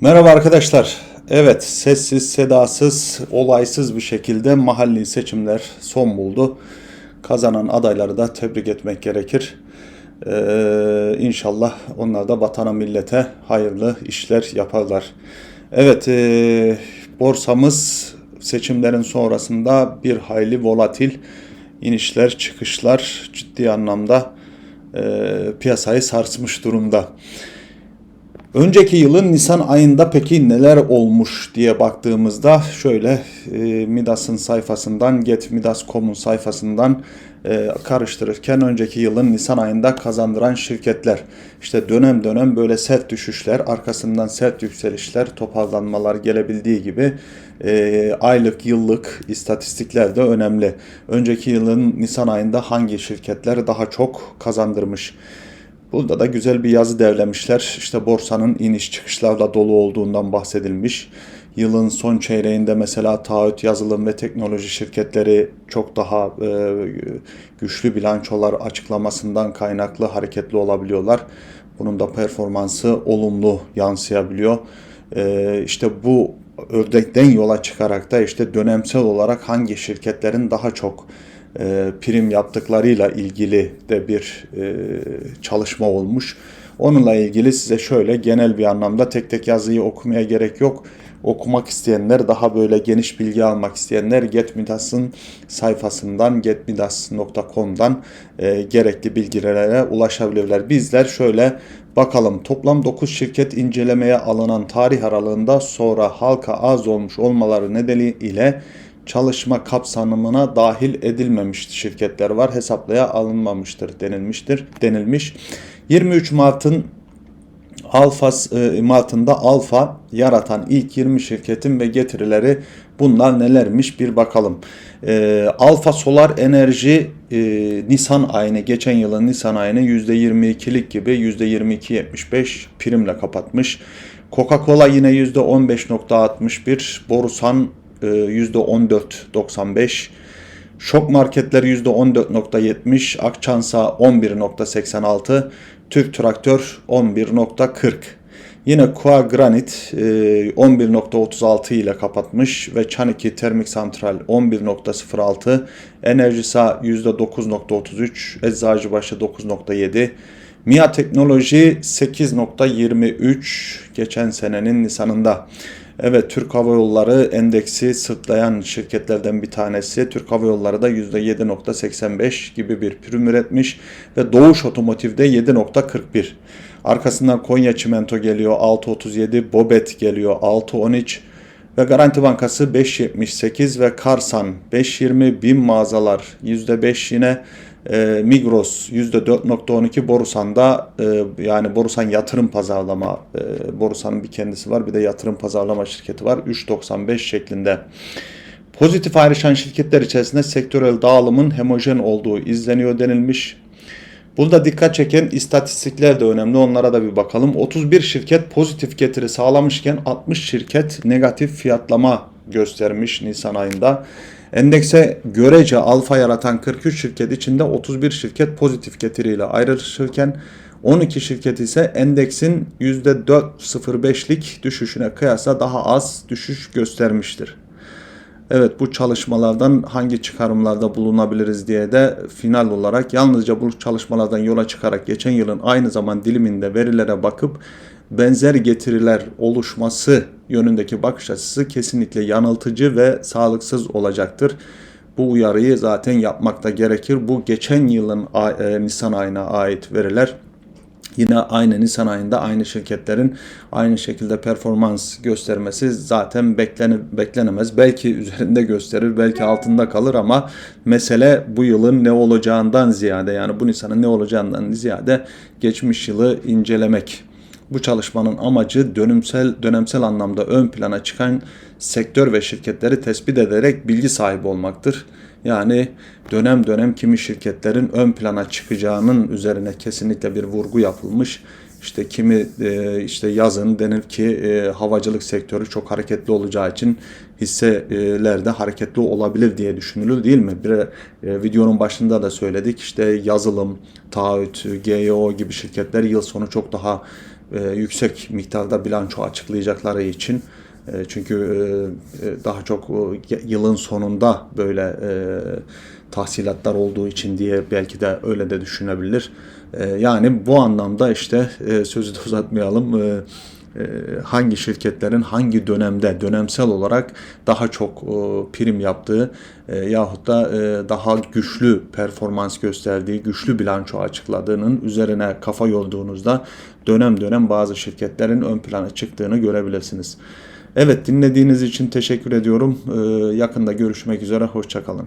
Merhaba arkadaşlar. Evet, sessiz, sedasız, olaysız bir şekilde mahalli seçimler son buldu. Kazanan adayları da tebrik etmek gerekir. Ee, inşallah onlar da vatana millete hayırlı işler yaparlar. Evet, e, borsamız seçimlerin sonrasında bir hayli volatil inişler, çıkışlar ciddi anlamda e, piyasayı sarsmış durumda. Önceki yılın Nisan ayında peki neler olmuş diye baktığımızda şöyle e, Midas'ın sayfasından Getmidas.com'un sayfasından e, karıştırırken önceki yılın Nisan ayında kazandıran şirketler işte dönem dönem böyle sert düşüşler arkasından sert yükselişler toparlanmalar gelebildiği gibi e, aylık yıllık istatistikler de önemli. Önceki yılın Nisan ayında hangi şirketler daha çok kazandırmış? Burada da güzel bir yazı derlemişler. İşte borsanın iniş çıkışlarla dolu olduğundan bahsedilmiş. Yılın son çeyreğinde mesela taahhüt yazılım ve teknoloji şirketleri çok daha e, güçlü bilançolar açıklamasından kaynaklı hareketli olabiliyorlar. Bunun da performansı olumlu yansıyabiliyor. E, işte bu örnekten yola çıkarak da işte dönemsel olarak hangi şirketlerin daha çok e, prim yaptıklarıyla ilgili de bir e, çalışma olmuş. Onunla ilgili size şöyle genel bir anlamda tek tek yazıyı okumaya gerek yok. Okumak isteyenler, daha böyle geniş bilgi almak isteyenler Getmidas'ın sayfasından, getmidas.com'dan e, gerekli bilgilere ulaşabilirler. Bizler şöyle bakalım toplam 9 şirket incelemeye alınan tarih aralığında sonra halka az olmuş olmaları nedeniyle çalışma kapsamına dahil edilmemiş şirketler var. Hesaplaya alınmamıştır denilmiştir. Denilmiş. 23 Mart'ın Alfa e, Mart'ında Alfa yaratan ilk 20 şirketin ve getirileri bunlar nelermiş bir bakalım. E, Alfa Solar Enerji e, Nisan ayını geçen yılın Nisan ayını %22'lik gibi %22.75 primle kapatmış. Coca-Cola yine %15.61, Borusan %14.95. Şok marketler %14.70, Akçansa 11.86, Türk Traktör 11.40. Yine Kua Granit 11.36 ile kapatmış ve Çaniki Termik Santral 11.06, Enerjisa %9.33, Eczacıbaşı 9.7, MIA Teknoloji 8.23 geçen senenin Nisan'ında. Evet Türk Hava Yolları endeksi sırtlayan şirketlerden bir tanesi. Türk Hava Yolları da %7.85 gibi bir prim üretmiş ve Doğuş Otomotiv'de 7.41. Arkasından Konya Çimento geliyor 6.37, Bobet geliyor 6.13 ve Garanti Bankası 5.78 ve Karsan 5.20 bin mağazalar %5 yine e, Migros %4.12 Borusan'da e, yani Borusan yatırım pazarlama e, Borusan'ın bir kendisi var bir de yatırım pazarlama şirketi var 3.95 şeklinde. Pozitif ayrışan şirketler içerisinde sektörel dağılımın homojen olduğu izleniyor denilmiş. Burada dikkat çeken istatistikler de önemli. Onlara da bir bakalım. 31 şirket pozitif getiri sağlamışken 60 şirket negatif fiyatlama göstermiş Nisan ayında. Endekse görece alfa yaratan 43 şirket içinde 31 şirket pozitif getiriyle ayrışırken 12 şirket ise endeksin %4.05'lik düşüşüne kıyasla daha az düşüş göstermiştir. Evet bu çalışmalardan hangi çıkarımlarda bulunabiliriz diye de final olarak yalnızca bu çalışmalardan yola çıkarak geçen yılın aynı zaman diliminde verilere bakıp benzer getiriler oluşması yönündeki bakış açısı kesinlikle yanıltıcı ve sağlıksız olacaktır. Bu uyarıyı zaten yapmakta gerekir. Bu geçen yılın e, Nisan ayına ait veriler. Yine aynı Nisan ayında aynı şirketlerin aynı şekilde performans göstermesi zaten beklene, beklenemez. Belki üzerinde gösterir, belki altında kalır ama mesele bu yılın ne olacağından ziyade yani bu Nisan'ın ne olacağından ziyade geçmiş yılı incelemek. Bu çalışmanın amacı dönemsel dönemsel anlamda ön plana çıkan sektör ve şirketleri tespit ederek bilgi sahibi olmaktır. Yani dönem dönem kimi şirketlerin ön plana çıkacağının üzerine kesinlikle bir vurgu yapılmış. İşte kimi e, işte yazın denir ki e, havacılık sektörü çok hareketli olacağı için hisselerde hareketli olabilir diye düşünülür değil mi? Bir e, videonun başında da söyledik işte yazılım, taahhüt, GEO gibi şirketler yıl sonu çok daha e, yüksek miktarda bilanço açıklayacakları için e, çünkü e, daha çok yılın sonunda böyle tahsilatlar olduğu için diye belki de öyle de düşünebilir. Yani bu anlamda işte sözü de uzatmayalım. Hangi şirketlerin hangi dönemde dönemsel olarak daha çok e, prim yaptığı e, yahut da e, daha güçlü performans gösterdiği, güçlü bilanço açıkladığının üzerine kafa yorduğunuzda dönem dönem bazı şirketlerin ön plana çıktığını görebilirsiniz. Evet dinlediğiniz için teşekkür ediyorum. E, yakında görüşmek üzere, hoşçakalın.